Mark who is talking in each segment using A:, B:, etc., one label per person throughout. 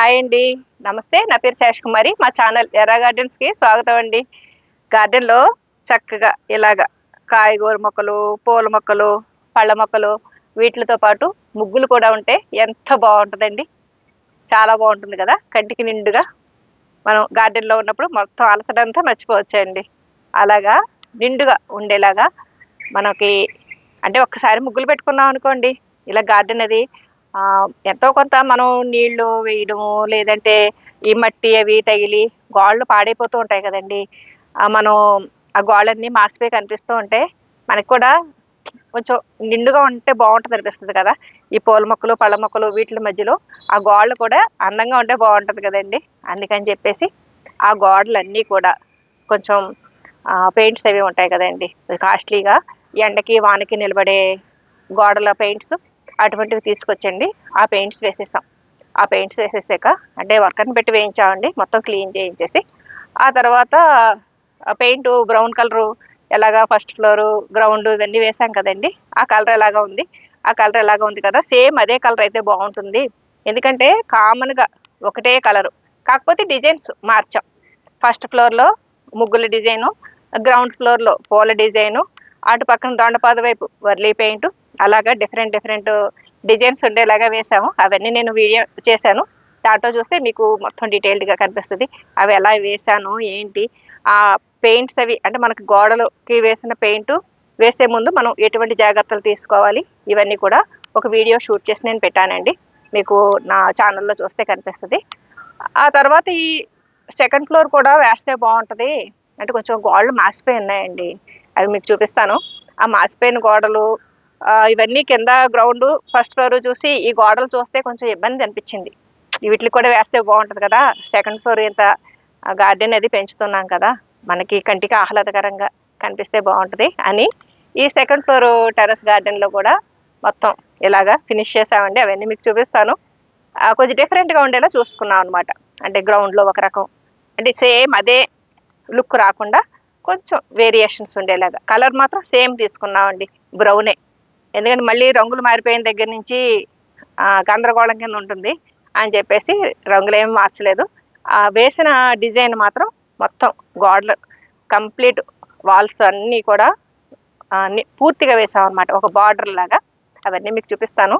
A: Hi అండి. నమస్తే నా పేరు శేష్ కుమారి. మా ఛానల్ ఎర్ర గార్డెన్స్కి స్వాగతం అండి. గార్డెన్లో చక్కగా ఇలాగ కాయగూర మొక్కలు పూల మొక్కలు పళ్ళ మొక్కలు వీటితో పాటు ముగ్గులు కూడా ఉంటే ఎంత బాగుంటుందండి. చాలా బాగుంటుంది కదా కంటికి నిండుగా. మనం గార్డెన్లో ఉన్నప్పుడు మొత్తం అలసడంతా మర్చిపోవచ్చండి. అలాగా నిండుగా ఉండేలాగా మనకి అంటే ఒక్కసారి ముగ్గులు పెట్టుకున్నాం అనుకోండి ఇలా గార్డెన్ అది ఎంతో కొంత మనం నీళ్ళు వేయడము లేదంటే ఈ మట్టి అవి తగిలి గోళ్ళు పాడైపోతూ ఉంటాయి కదండి. మనం ఆ గోళ్ళన్నీ మాసిపోయి కనిపిస్తూ ఉంటే మనకి కూడా కొంచెం నిండుగా ఉంటే బాగుంటుంది అనిపిస్తుంది కదా. ఈ పూల మొక్కలు పళ్ళ మొక్కలు వీటి మధ్యలో ఆ గోడలు కూడా అందంగా ఉంటే బాగుంటుంది కదండి. అందుకని చెప్పేసి ఆ గోడలన్నీ కూడా కొంచెం పెయింట్స్ అవి ఉంటాయి కదండి. కాస్ట్లీగా ఎండకి వానకి నిలబడే గోడల పెయింట్స్ అటువంటివి తీసుకొచ్చండి. ఆ పెయింట్స్ వేసేసాం. ఆ పెయింట్స్ వేసేసాక అంటే వర్కర్ని పెట్టి వేయించామండి. మొత్తం క్లీన్ చేయించేసి. ఆ తర్వాత పెయింట్ బ్రౌన్ కలరు ఎలాగా ఫస్ట్ ఫ్లోరు గ్రౌండ్ ఇవన్నీ వేసాం కదండి. ఆ కలర్ ఎలాగా ఉంది? ఆ కలర్ ఎలాగా ఉంది కదా? సేమ్ అదే కలర్ అయితే బాగుంటుంది. ఎందుకంటే కామన్గా ఒకటే కలరు కాకపోతే డిజైన్స్ మార్చాం. ఫస్ట్ ఫ్లోర్లో ముగ్గుల డిజైను గ్రౌండ్ ఫ్లోర్లో పూల డిజైను అటు పక్కన దొండపాద వైపు వర్లీ పెయింట్ అలాగా డిఫరెంట్ డిఫరెంట్ డిజైన్స్ ఉండేలాగా వేసాము అవన్నీ నేను వీడియో చేశాను. దాంట్లో చూస్తే మీకు మొత్తం డీటెయిల్డ్గా కనిపిస్తుంది. అవి ఎలా వేసాను ఏంటి? ఆ పెయింట్స్ అవి అంటే మనకు గోడలకి వేసిన పెయింట్ వేసే ముందు మనం ఎటువంటి జాగ్రత్తలు తీసుకోవాలి? ఇవన్నీ కూడా ఒక వీడియో షూట్ చేసి నేను పెట్టానండి. మీకు నా ఛానల్లో చూస్తే కనిపిస్తుంది. ఆ తర్వాత ఈ సెకండ్ ఫ్లోర్ కూడా వేస్తే బాగుంటుంది. అంటే కొంచెం గోడలు మాసిపోయి ఉన్నాయండి. అవి మీకు చూపిస్తాను. ఆ మాసిపోయిన గోడలు ఇవన్నీ కింద గ్రౌండ్ ఫస్ట్ ఫ్లోర్ చూసి ఈ గోడలు చూస్తే కొంచెం ఇబ్బంది అనిపించింది. వీటికి కూడా వేస్తే బాగుంటుంది కదా. సెకండ్ ఫ్లోర్ ఇంత గార్డెన్ అది పెంచుతున్నాం కదా. మనకి కంటికి ఆహ్లాదకరంగా కనిపిస్తే బాగుంటుంది అని ఈ సెకండ్ ఫ్లోర్ టెర్రస్ గార్డెన్లో కూడా మొత్తం ఇలాగా ఫినిష్ చేసామండి. అవన్నీ మీకు చూపిస్తాను. కొంచెం డిఫరెంట్గా ఉండేలా చూసుకున్నాం అనమాట అంటే గ్రౌండ్లో ఒక రకం. అంటే సేమ్ అదే లుక్ రాకుండా కొంచెం వేరియేషన్స్ ఉండేలాగా. కలర్ మాత్రం సేమ్ తీసుకున్నామండి. బ్రౌనే ఎందుకంటే మళ్ళీ రంగులు మారిపోయిన దగ్గర నుంచి గందరగోళం కింద ఉంటుంది అని చెప్పేసి రంగులు ఏమి మార్చలేదు. ఆ వేసిన డిజైన్ మాత్రం మొత్తం గోడలు కంప్లీట్ వాల్స్ అన్నీ కూడా అన్ని పూర్తిగా వేసాం అనమాట ఒక బార్డర్ లాగా అవన్నీ మీకు చూపిస్తాను.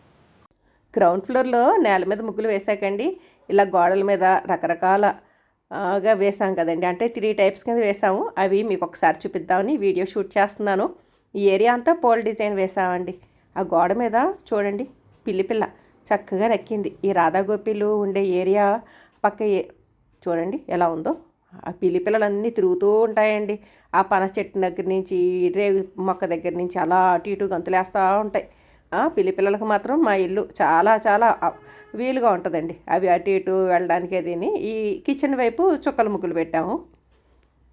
B: గ్రౌండ్ ఫ్లోర్లో నేల మీద ముగ్గులు వేసాకండి. ఇలా గోడల మీద రకరకాలగా వేసాం కదండి. అంటే త్రీ టైప్స్ కింద వేసాము. అవి మీకు ఒకసారి చూపిద్దామని వీడియో షూట్ చేస్తున్నాను. ఈ ఏరియా అంతా పోల్ డిజైన్ వేసామండి ఆ గోడ మీద చూడండి పిల్లి పిల్ల చక్కగా నక్కింది. ఈ రాధాగోపిలు ఉండే ఏరియా పక్క చూడండి ఎలా ఉందో. ఆ పిల్లి పిల్లలన్నీ తిరుగుతూ ఉంటాయండి. ఆ పనస చెట్టు దగ్గర నుంచి రేగు మొక్క దగ్గర నుంచి అలా అటు ఇటు గంతులేస్తూ ఉంటాయి. పిల్లి పిల్లలకు మాత్రం మా ఇల్లు చాలా చాలా వీలుగా ఉంటుందండి. అవి అటు ఇటు వెళ్ళడానికి అదిని ఈ కిచెన్ వైపు చుక్కల ముగ్గులు పెట్టాము.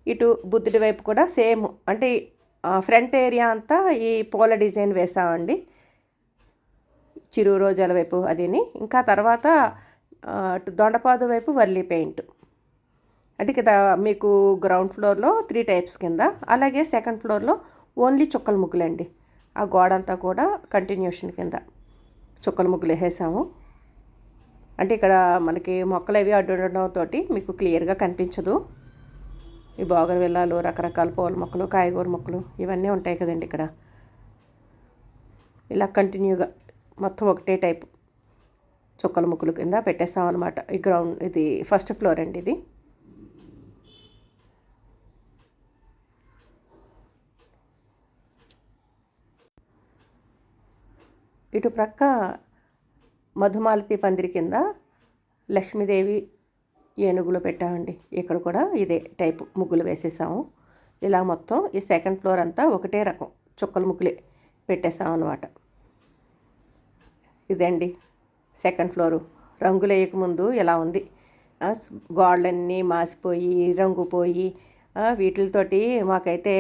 B: ఇటు బుద్ధుడి వైపు కూడా సేమ్. అంటే ఫ్రంట్ ఏరియా అంతా ఈ పూల డిజైన్ వేసామండి. చిరు రోజాల వైపు అదిని. ఇంకా తర్వాత అటు దొండపాదు వైపు వర్లీ పెయింట్. అంటే ఇక్కడ మీకు గ్రౌండ్ ఫ్లోర్లో త్రీ టైప్స్ కింద. అలాగే సెకండ్ ఫ్లోర్లో ఓన్లీ చుక్కల ముగ్గులండి. ఆ గోడ అంతా కూడా కంటిన్యూషన్ కింద చుక్కల ముగ్గులు వేసేసాము అంటే ఇక్కడ మనకి మొక్కలు అవి అడ్డు ఉండడంతో మీకు క్లియర్గా కనిపించదు. ఈ బోగర్ విల్లాలు రకరకాల పూల మొక్కలు కాయగూర మొక్కలు ఇవన్నీ ఉంటాయి కదండి ఇక్కడ. ఇలా కంటిన్యూగా మొత్తం ఒకటే టైప్ చుక్కల ముక్కలు కింద పెట్టేస్తామన్నమాట ఈ గ్రౌండ్ ఇది ఫస్ట్ ఫ్లోర్ అండి ఇది. ఇటు ప్రక్క మధుమాలతి పందిరి కింద లక్ష్మీదేవి ఏనుగులు పెట్టామండి. ఇక్కడ కూడా ఇదే టైపు ముగ్గులు వేసేసాము. ఇలా మొత్తం ఈ సెకండ్ ఫ్లోర్ అంతా ఒకటే రకం చుక్కల ముగ్గులే పెట్టేసాం అనమాట ఇదండి సెకండ్ ఫ్లోరు. రంగులు వేయకముందు ఇలా ఉంది. గోడలన్నీ మాసిపోయి రంగు పోయి వీటితోటి మాకైతే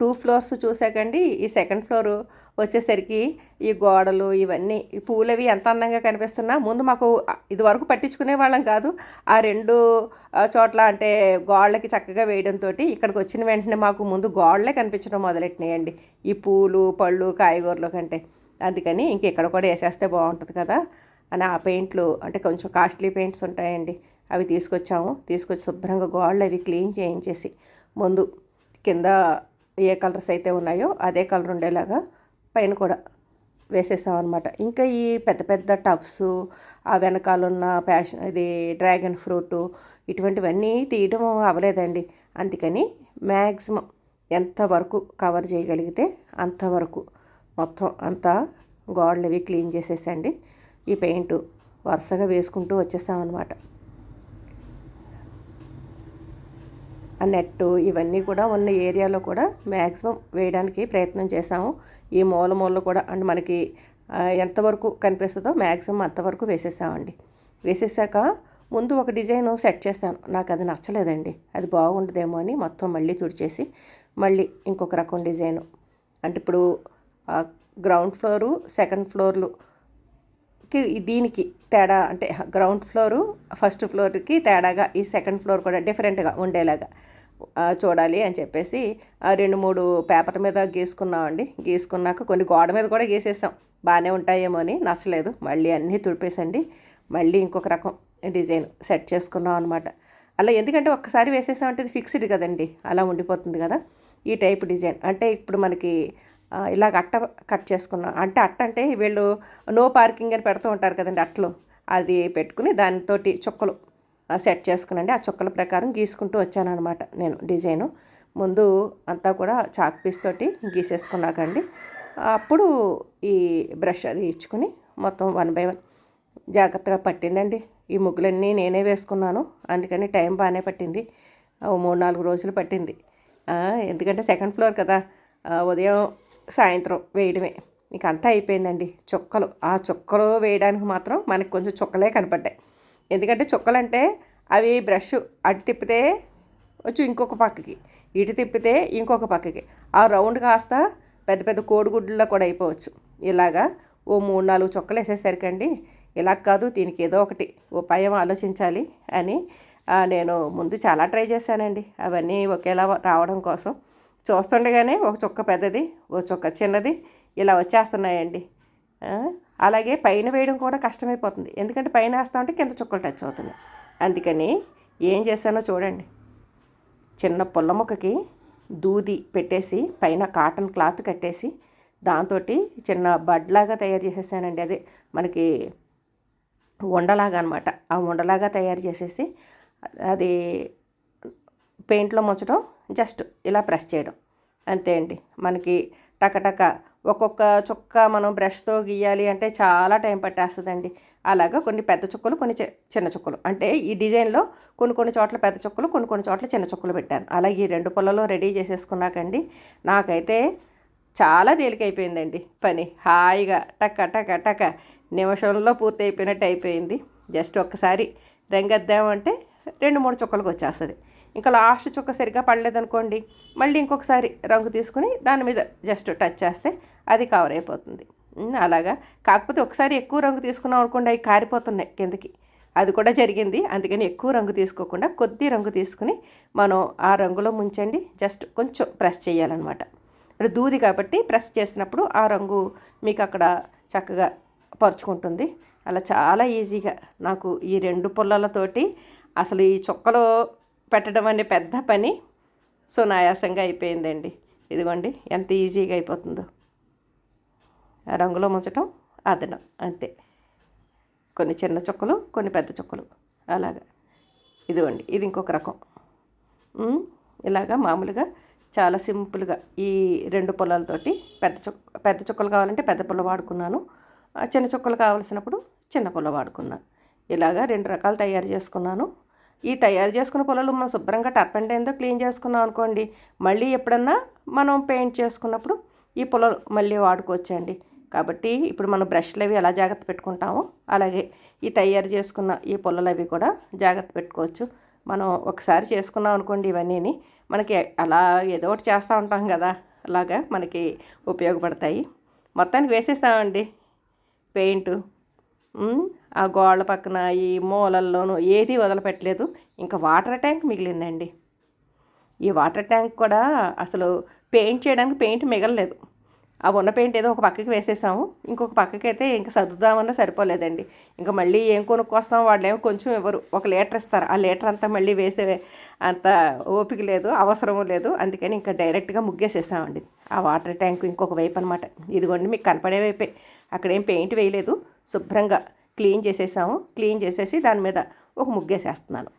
B: టూ ఫ్లోర్స్ చూసాకండి. ఈ సెకండ్ ఫ్లోర్ వచ్చేసరికి ఈ గోడలు ఇవన్నీ ఈ పూలవి ఎంత అందంగా కనిపిస్తున్నా ముందు మాకు ఇదివరకు పట్టించుకునే వాళ్ళం కాదు. ఆ రెండు చోట్ల అంటే గోడలకి చక్కగా వేయడంతో ఇక్కడికి వచ్చిన వెంటనే మాకు ముందు గోడలే కనిపించడం మొదలెట్టినాయండి. ఈ పూలు పళ్ళు కాయగూరలు కంటే. అందుకని ఇంక ఇక్కడ కూడా వేసేస్తే బాగుంటుంది కదా. అని ఆ పెయింట్లు అంటే కొంచెం కాస్ట్లీ పెయింట్స్ ఉంటాయండి. అవి తీసుకొచ్చాము. తీసుకొచ్చి శుభ్రంగా గోడలు అవి క్లీన్ చేయించేసి ముందు కింద ఏ కలర్స్ అయితే ఉన్నాయో అదే కలర్ ఉండేలాగా పైన కూడా వేసేసామన్నమాట. ఇంకా ఈ పెద్ద పెద్ద టబ్స్ ఆ వెనకాల ఉన్న ప్యాషన్ ఇది డ్రాగన్ ఫ్రూట్ ఇటువంటివన్నీ తీయడం అవ్వలేదండి. అందుకని మ్యాక్సిమం ఎంతవరకు కవర్ చేయగలిగితే అంతవరకు మొత్తం అంతా గోడలు అవి క్లీన్ చేసేసండి. ఈ పెయింట్ వరుసగా వేసుకుంటూ వచ్చేసామన్నమాట అనమాట ఆ నెట్ ఇవన్నీ కూడా ఉన్న ఏరియాలో కూడా మ్యాక్సిమం వేయడానికి ప్రయత్నం చేసాము ఈ మూల మూల కూడా అంటే మనకి ఎంతవరకు కనిపిస్తుందో మ్యాక్సిమం అంతవరకు వేసేసామండి. వేసేసాక ముందు ఒక డిజైన్ సెట్ చేశాను. నాకు అది నచ్చలేదండి. అది బాగుండదేమో అని మొత్తం మళ్ళీ తుడిచేసి మళ్ళీ ఇంకొక రకం డిజైను. అంటే ఇప్పుడు గ్రౌండ్ ఫ్లోరు సెకండ్ ఫ్లోర్లు దీనికి తేడా అంటే గ్రౌండ్ ఫ్లోరు ఫస్ట్ ఫ్లోర్కి తేడాగా ఈ సెకండ్ ఫ్లోర్ కూడా డిఫరెంట్గా ఉండేలాగా చూడాలి అని చెప్పేసి ఆ రెండు మూడు పేపర్ మీద గీసుకున్నామండి. గీసుకున్నాక కొన్ని గోడ మీద కూడా గీసేసాం. బాగానే ఉంటాయేమో అని నచ్చలేదు. మళ్ళీ అన్నీ తుడిపేసండి. మళ్ళీ ఇంకొక రకం డిజైన్ సెట్ చేసుకున్నాం అనమాట అలా ఎందుకంటే ఒక్కసారి వేసేసామంటే ఇది ఫిక్స్డ్ కదండి. అలా ఉండిపోతుంది కదా. ఈ టైప్ డిజైన్. అంటే ఇప్పుడు మనకి ఇలాగ అట్ట కట్ చేసుకున్నాం. అంటే అట్ట అంటే వీళ్ళు నో పార్కింగ్ అని పెడుతూ ఉంటారు కదండి అట్టలు అది పెట్టుకుని దానితోటి చుక్కలు సెట్ చేసుకునండి. ఆ చుక్కల ప్రకారం గీసుకుంటూ వచ్చానమాట నేను డిజైను. ముందు అంతా కూడా చాక్ పీస్ తోటి గీసేసుకున్నాకండి. అప్పుడు ఈ బ్రష్ అది ఇచ్చుకుని మొత్తం వన్ బై వన్ జాగ్రత్తగా పట్టిందండి. ఈ ముగ్గులన్నీ నేనే వేసుకున్నాను. అందుకని టైం బాగానే పట్టింది. ఓ మూడు నాలుగు రోజులు పట్టింది. ఎందుకంటే సెకండ్ ఫ్లోర్ కదా. ఉదయం సాయంత్రం వేయడమే. ఇంక అంతా అయిపోయిందండి. చుక్కలు. ఆ చుక్కలు వేయడానికి మాత్రం మనకు కొంచెం చుక్కలే కనపడ్డాయి. ఎందుకంటే చుక్కలు అంటే అవి బ్రష్ అటు తిప్పితే వచ్చి ఇంకొక పక్కకి ఇటు తిప్పితే ఇంకొక పక్కకి. ఆ రౌండ్ కాస్త పెద్ద పెద్ద కోడిగుడ్లలో కూడా అయిపోవచ్చు. ఇలాగా ఓ మూడు నాలుగు చుక్కలు వేసేసరికండి ఇలా కాదు దీనికి ఏదో ఒకటి ఉపాయం ఆలోచించాలి అని నేను ముందు చాలా ట్రై చేశానండి. అవన్నీ ఒకేలా రావడం కోసం చూస్తుండగానే ఒక చుక్క పెద్దది ఒక చుక్క చిన్నది ఇలా వచ్చేస్తున్నాయండి. అలాగే పైన వేయడం కూడా కష్టమైపోతుంది. ఎందుకంటే పైన వేస్తా ఉంటే కింద చుక్కలు టచ్ అవుతున్నాయి. అందుకని ఏం చేశానో చూడండి. చిన్న పుల్ల ముక్కకి దూది పెట్టేసి పైన కాటన్ క్లాత్ కట్టేసి దాంతో చిన్న బడ్లాగా తయారు చేసేసానండి. అదే మనకి ఉండలాగా అనమాట ఆ ఉండలాగా తయారు చేసేసి అది పెయింట్లో ముంచడం జస్ట్ ఇలా ప్రెస్ చేయడం. అంతే అండి. మనకి టకటక ఒక్కొక్క చుక్క మనం బ్రష్తో గీయాలి అంటే చాలా టైం పట్టేస్తుందండి. అలాగా కొన్ని పెద్ద చుక్కలు కొన్ని చి- చిన్న చుక్కలు. అంటే ఈ డిజైన్లో కొన్ని కొన్ని చోట్ల పెద్ద చుక్కలు కొన్ని కొన్ని చోట్ల చిన్న చుక్కలు పెట్టాను. అలాగే ఈ రెండు పొలలో రెడీ చేసేసుకున్నాకండి నాకైతే చాలా తేలికైపోయిందండి పని. హాయిగా టక టక టక నిమిషంలో పూర్తి అయిపోయినట్టు అయిపోయింది. జస్ట్ ఒక్కసారి రంగద్దామంటే రెండు మూడు చుక్కలకు వచ్చేస్తుంది. ఇంకా లాస్ట్ చుక్క సరిగ్గా పడలేదనుకోండి మళ్ళీ ఇంకొకసారి రంగు తీసుకుని దాని మీద జస్ట్ టచ్ చేస్తే అది కవర్ అయిపోతుంది. అలాగా. కాకపోతే ఒకసారి ఎక్కువ రంగు తీసుకున్నాం అనుకోండి అవి కారిపోతున్నాయి కిందకి. అది కూడా జరిగింది. అందుకని ఎక్కువ రంగు తీసుకోకుండా కొద్ది రంగు తీసుకుని మనం ఆ రంగులో ముంచండి. జస్ట్ కొంచెం ప్రెస్ చేయాలన్నమాట. అది దూది కాబట్టి ప్రెస్ చేసినప్పుడు ఆ రంగు మీకు అక్కడ చక్కగా పరుచుకుంటుంది. అలా చాలా ఈజీగా నాకు ఈ రెండు పుల్లలతోటి అసలు ఈ చుక్కలో పెట్టడం అనే పెద్ద పని. సునాయాసంగా అయిపోయిందండి. ఇదిగోండి ఎంత ఈజీగా అయిపోతుందో. రంగులో ముంచటం అదనం అంతే. కొన్ని చిన్న చుక్కలు కొన్ని పెద్ద చుక్కలు. అలాగా. ఇదిగోండి ఇది ఇంకొక రకం. ఇలాగా మామూలుగా చాలా సింపుల్గా ఈ రెండు పొలాలతోటి పెద్ద చుక్క పెద్ద చుక్కలు కావాలంటే పెద్ద పొల వాడుకున్నాను. ఆ చిన్న చుక్కలు కావాల్సినప్పుడు చిన్న పొల వాడుకున్నాను ఇలాగా రెండు రకాలు తయారు చేసుకున్నాను. ఈ తయారు చేసుకున్న పొలాలు మనం శుభ్రంగా టప్ అండ్ ఏందో క్లీన్ చేసుకున్నాం అనుకోండి మళ్ళీ ఎప్పుడన్నా మనం పెయింట్ చేసుకున్నప్పుడు ఈ పొలాలు మళ్ళీ వాడుకోవచ్చండి. కాబట్టి ఇప్పుడు మనం బ్రష్లు అవి ఎలా జాగ్రత్త పెట్టుకుంటామో అలాగే ఈ తయారు చేసుకున్న ఈ పొలాలు అవి కూడా జాగ్రత్త పెట్టుకోవచ్చు. మనం ఒకసారి చేసుకున్నాం అనుకోండి ఇవన్నీని మనకి అలా ఏదో ఒకటి చేస్తూ ఉంటాం కదా అలాగా మనకి ఉపయోగపడతాయి. మొత్తానికి వేసేసామండి పెయింట్. ఆ గోళ్ళ పక్కన ఈ మూలల్లోనూ ఏది వదలపెట్టలేదు. ఇంకా వాటర్ ట్యాంక్ మిగిలిందండి. ఈ వాటర్ ట్యాంక్ కూడా అసలు పెయింట్ చేయడానికి పెయింట్ మిగలలేదు. ఆ ఉన్న పెయింట్ ఏదో ఒక పక్కకి వేసేసాము. ఇంకొక పక్కకి అయితే ఇంకా సర్దుదామన్నా సరిపోలేదండి. ఇంకా మళ్ళీ ఏం కొనుక్కొస్తాం వాళ్ళు ఏమో కొంచెం ఇవ్వరు. ఒక లీటర్ ఇస్తారు. ఆ లీటర్ అంతా మళ్ళీ వేసే అంత ఓపిక లేదు అవసరం లేదు. అందుకని ఇంకా డైరెక్ట్గా ముగ్గేసేసామండి. ఆ వాటర్ ట్యాంక్ ఇంకొక వైపు అనమాట ఇదిగోండి మీకు కనపడే వైపే. అక్కడేం పెయింట్ వేయలేదు. శుభ్రంగా క్లీన్ చేసేసాము. క్లీన్ చేసేసి దాని మీద ఒక ముగ్గేసేస్తున్నాను.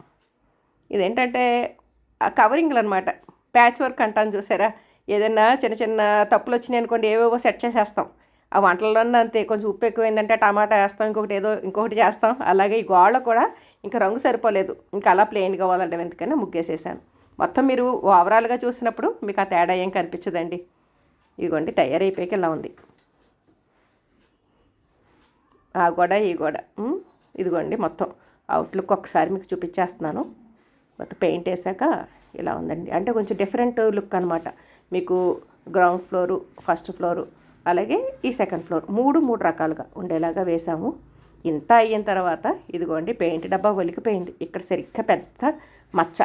B: ఇదేంటంటే ఆ కవరింగ్లు అనమాట ప్యాచ్ వర్క్ అంటాను చూసారా? ఏదైనా చిన్న చిన్న తప్పులు వచ్చినాయి అనుకోండి ఏవేవో సెట్ చేసేస్తాం. ఆ వంటల్లో అంతే. కొంచెం ఉప్పు ఎక్కువైందంటే టమాటా వేస్తాం ఇంకొకటి ఏదో ఇంకొకటి చేస్తాం. అలాగే ఈ గోళ్ళ కూడా ఇంకా రంగు సరిపోలేదు. ఇంకా అలా ప్లెయిన్గా కావాలంటే ఎందుకని ముగ్గేసేసాను. మొత్తం మీరు ఓవరాల్గా చూసినప్పుడు మీకు ఆ తేడా ఏం కనిపించదండి. ఇదిగోండి తయారైపోయాక ఇలా ఉంది. ఆ గోడ ఈ గోడ. ఇదిగోండి మొత్తం. అవుట్లుక్ ఒకసారి మీకు చూపించేస్తున్నాను. మొత్తం పెయింట్ వేసాక ఇలా ఉందండి. అంటే కొంచెం డిఫరెంట్ లుక్ అనమాట మీకు గ్రౌండ్ ఫ్లోరు ఫస్ట్ ఫ్లోరు అలాగే ఈ సెకండ్ ఫ్లోర్ మూడు మూడు రకాలుగా ఉండేలాగా వేసాము. ఇంత అయిన తర్వాత ఇదిగోండి పెయింట్ డబ్బా ఒలికిపోయింది ఇక్కడ సరిగ్గా పెద్ద మచ్చ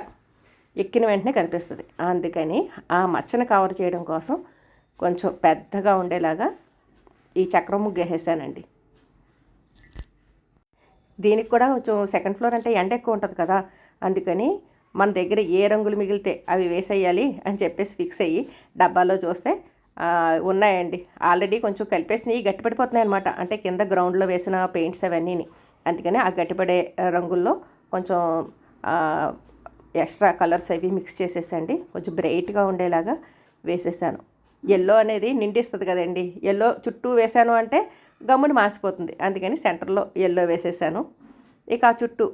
B: ఎక్కిన వెంటనే కనిపిస్తుంది. అందుకని ఆ మచ్చను కవర్ చేయడం కోసం కొంచెం పెద్దగా ఉండేలాగా ఈ చక్రం ముగ్గు వేసానండి దీనికి కూడా కొంచెం సెకండ్ ఫ్లోర్ అంటే ఎండ ఎక్కువ ఉంటుంది కదా. అందుకని మన దగ్గర ఏ రంగులు మిగిలితే అవి వేసేయాలి అని చెప్పేసి ఫిక్స్ అయ్యి డబ్బాలో చూస్తే ఉన్నాయండి. ఆల్రెడీ కొంచెం కలిపేసినవి గట్టిపడిపోతున్నాయి అనమాట అంటే కింద గ్రౌండ్లో వేసిన పెయింట్స్ అవన్నీని. అందుకని ఆ గట్టిపడే రంగుల్లో కొంచెం ఎక్స్ట్రా కలర్స్ అవి మిక్స్ చేసేసండి. కొంచెం బ్రైట్గా ఉండేలాగా వేసేసాను. ఎల్లో అనేది నిండిస్తుంది కదండి. ఎల్లో చుట్టూ వేసాను అంటే గమ్ముని మాసిపోతుంది. అందుకని సెంటర్లో ఎల్లో వేసేసాను. ఇక ఆ చుట్టూ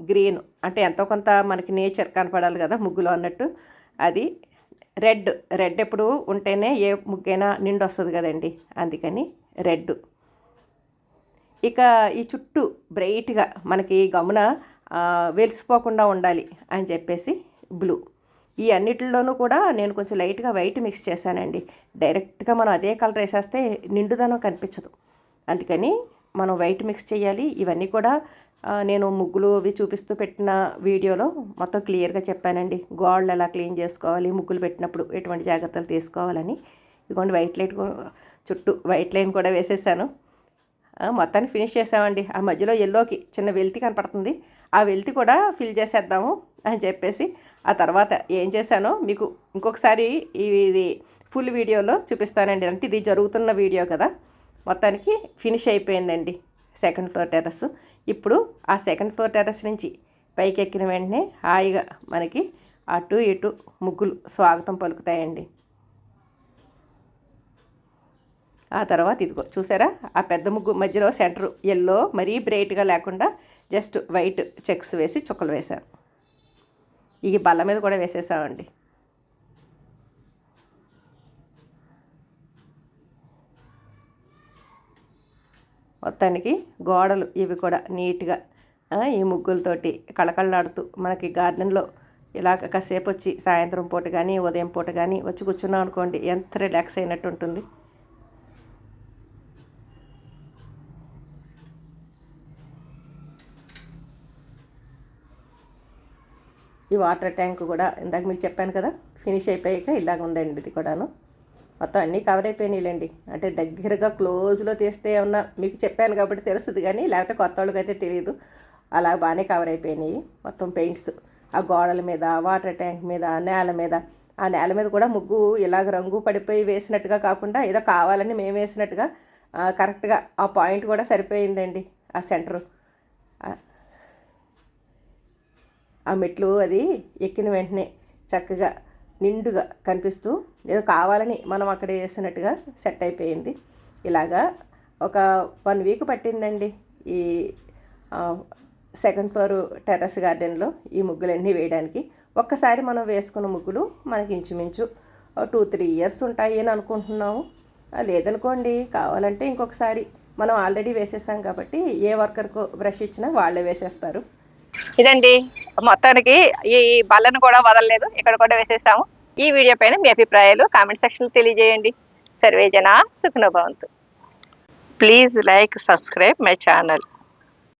B: గ్రీన్ అంటే ఎంతో కొంత మనకి నేచర్ కనపడాలి కదా ముగ్గులో అన్నట్టు. అది రెడ్ రెడ్ ఎప్పుడు ఉంటేనే ఏ ముగ్గైనా నిండు వస్తుంది కదండి. అందుకని రెడ్ ఇక ఈ చుట్టూ బ్రైట్గా మనకి గమన వెలిసిపోకుండా ఉండాలి అని చెప్పేసి బ్లూ ఈ అన్నిటిలోనూ కూడా నేను కొంచెం లైట్గా వైట్ మిక్స్ చేశానండి. డైరెక్ట్గా మనం అదే కలర్ వేసేస్తే నిండుదనం కనిపించదు. అందుకని మనం వైట్ మిక్స్ చేయాలి. ఇవన్నీ కూడా నేను ముగ్గులు అవి చూపిస్తూ పెట్టిన వీడియోలో మొత్తం క్లియర్గా చెప్పానండి. గోడలు ఎలా క్లీన్ చేసుకోవాలి ముగ్గులు పెట్టినప్పుడు ఎటువంటి జాగ్రత్తలు తీసుకోవాలని. ఇదిగోండి వైట్ లైట్ చుట్టూ వైట్ లైన్ కూడా వేసేసాను. మొత్తాన్ని ఫినిష్ చేసామండి. ఆ మధ్యలో ఎల్లోకి చిన్న వెల్తి కనపడుతుంది. ఆ వెల్తి కూడా ఫిల్ చేసేద్దాము అని చెప్పేసి ఆ తర్వాత ఏం చేశానో మీకు ఇంకొకసారి ఇది ఫుల్ వీడియోలో చూపిస్తానండి. అంటే ఇది జరుగుతున్న వీడియో కదా. మొత్తానికి ఫినిష్ అయిపోయిందండి సెకండ్ ఫ్లోర్ టెర్రస్ ఇప్పుడు ఆ సెకండ్ ఫ్లోర్ టెర్రస్ నుంచి పైకి ఎక్కిన వెంటనే హాయిగా మనకి అటు ఇటు ముగ్గులు స్వాగతం పలుకుతాయండి. ఆ తర్వాత ఇదిగో చూసారా? ఆ పెద్ద ముగ్గు మధ్యలో సెంటర్ ఎల్లో మరీ బ్రైట్గా లేకుండా జస్ట్ వైట్ చెక్స్ వేసి చుక్కలు వేశాను ఇవి బల్ల మీద కూడా వేసేసామండి. మొత్తానికి గోడలు ఇవి కూడా నీట్గా ఈ ముగ్గులతోటి కళకళలాడుతూ మనకి గార్డెన్లో ఇలా కాసేపు వచ్చి సాయంత్రం పూట కానీ ఉదయం పూట కానీ వచ్చి కూర్చున్నాం అనుకోండి ఎంత రిలాక్స్ అయినట్టు ఉంటుంది. ఈ వాటర్ ట్యాంక్ కూడా ఇందాక మీకు చెప్పాను కదా ఫినిష్ అయిపోయాక ఇలాగ ఉందండి ఇది కూడాను. మొత్తం అన్నీ కవర్ అయిపోయినాయిలేండి. అంటే దగ్గరగా క్లోజ్లో తీస్తే ఏమన్నా మీకు చెప్పాను కాబట్టి తెలుస్తుంది కానీ లేకపోతే కొత్త వాళ్ళకి అయితే తెలియదు అలా బాగానే కవర్ అయిపోయినాయి. మొత్తం పెయింట్స్ ఆ గోడల మీద వాటర్ ట్యాంక్ మీద నేల మీద. ఆ నేల మీద కూడా ముగ్గు ఇలాగ రంగు పడిపోయి వేసినట్టుగా కాకుండా ఏదో కావాలని మేము వేసినట్టుగా కరెక్ట్గా ఆ పాయింట్ కూడా సరిపోయిందండి ఆ సెంటరు ఆ మెట్లు అది ఎక్కిన వెంటనే చక్కగా నిండుగా కనిపిస్తూ ఏదో కావాలని మనం అక్కడ వేసినట్టుగా సెట్ అయిపోయింది. ఇలాగా ఒక వన్ వీక్ పట్టిందండి ఈ సెకండ్ ఫ్లోర్ టెర్రస్ గార్డెన్లో ఈ ముగ్గులన్నీ వేయడానికి. ఒక్కసారి మనం వేసుకున్న ముగ్గులు మనకి ఇంచుమించు టూ త్రీ ఇయర్స్ ఉంటాయి అని అనుకుంటున్నాము. లేదనుకోండి కావాలంటే ఇంకొకసారి మనం ఆల్రెడీ వేసేసాం కాబట్టి ఏ వర్కర్కు బ్రష్ ఇచ్చినా వాళ్ళే వేసేస్తారు.
A: ఇదండి. మొత్తానికి ఈ బల్లను కూడా వదలలేదు. ఇక్కడ కూడా వేసేసాము. ఈ వీడియో పైన మీ అభిప్రాయాలు కామెంట్ సెక్షన్ తెలియజేయండి. సర్వేజన సుఖనభవంతు please like subscribe my channel.